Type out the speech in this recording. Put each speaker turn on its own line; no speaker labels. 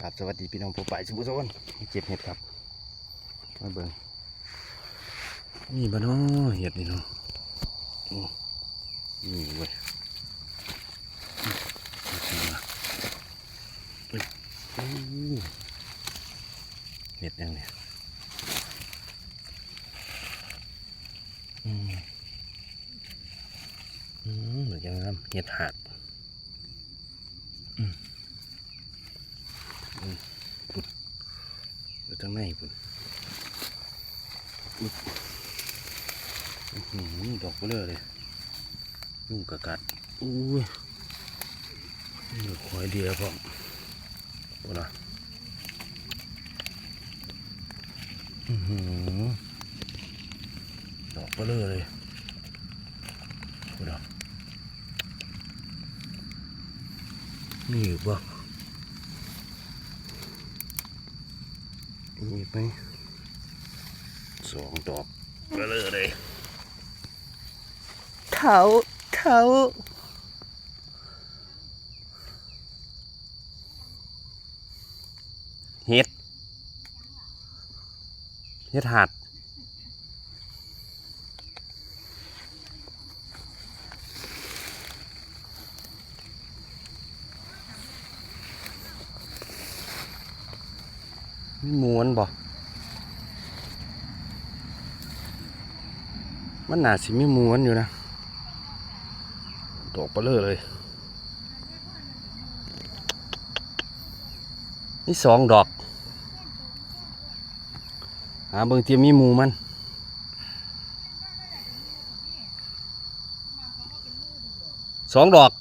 ครับสวัสดีพี่น้องผู้ป่ายสุบุโซนเจ็บเห็ดครับมาเบิ่งนี่บ้านน้อเห็ดนี่เนาะโอ้นี่เว้ยอืมนี่มาเฮ้ยโอ้เห็ดยังเนี่ยอืมอืมเหมือนยังครับเห็ดหัด อยู่ทางในพุ่นอือดอกเบลอเลยนุ่งกะกัดอุ้ยนี่คอยเดียพร้อมโอ้นอื้อหือดอกเบลอเลยโอ้นอะ นี่อีกบ่มีไหมสองดอกก็เลยเลยเขาเขาเฮ็ด เฮ็ดหัด มีม้วนบ่ มันหนาสิมีม้วนอยู่นะดอกปลือเลย นี่สองดอก หาเบิ่งเตรียมมีมูมันสองดอก